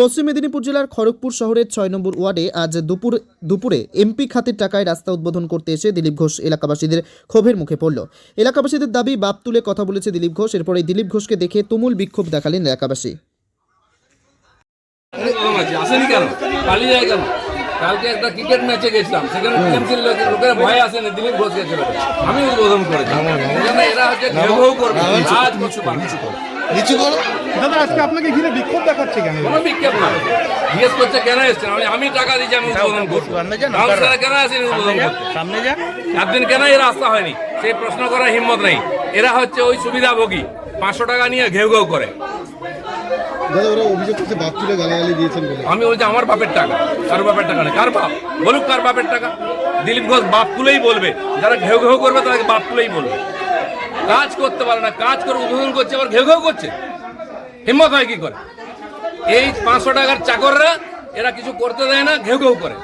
পশ্চিম মেদিনীপুর জেলার খড়গপুর শহরের ছয় নম্বর ওয়ার্ডে আজ দুপুর দুপুরে এমপি খাতের টাকায় রাস্তা উদ্বোধন করতে এসে দিলীপ ঘোষ এলাকাবাসীদের ক্ষোভের মুখে পড়ল। এলাকাবাসীদের দাবি, বাপ তুলে কথা বলেছে দিলীপ ঘোষ। এরপরে দিলীপ ঘোষকে দেখে তুমুল বিক্ষোভ দেখালেন এলাকাবাসী। কালকে একটা ক্রিকেট ম্যাচে গেছিলাম সেখানে টিএমসির লোকেরা ভয় আসেনি দিলীপ ঘোষ গেছিল আমি উদ্বোধন করেছি। সেখানে এরা হচ্ছে ঘেউ ঘেউ করবে আজ কিছু পাবে নিচু করো। দাদা আজকে আপনাকে ঘিরে বিক্ষোভ দেখাচ্ছে কেন? কোনো বিক্ষেপ না। জিজ্ঞেস করছে কেন এসছেন? আমি আমি টাকা দিচ্ছি আমি উদ্বোধন করব কাউন্সিলর কেন আসেনি উদ্বোধন সামনে একদিন কেন এই রাস্তা হয়নি? সেই প্রশ্ন করার হিম্মত নেই। এরা হচ্ছে ওই সুবিধাভোগী। পাঁচশো টাকা নিয়ে ঘেউ ঘেউ করে। দাদা, ওরা অভিযোগ করছে গালাগালি দিয়েছেন বলে। আমি বলছি, আমার বাপের টাকা। কার বাপের টাকা কার বাপ? বলুক কার বাপের টাকা। দিলীপ ঘোষ বাপ তুলেই বলবে। যারা ঘেউ ঘেউ করবে, তাদেরকে বাপ তুলেই বলবে। কাজ করতে পারে না। কাজ করে উদ্বোধন করছে, আবার ঘেউ ঘেউ করছে। হিম্মত হয় কি করে? এই পাঁচশো টাকার চাকররা, এরা কিছু করতে দেয় না, ঘেউ ঘেউ করে।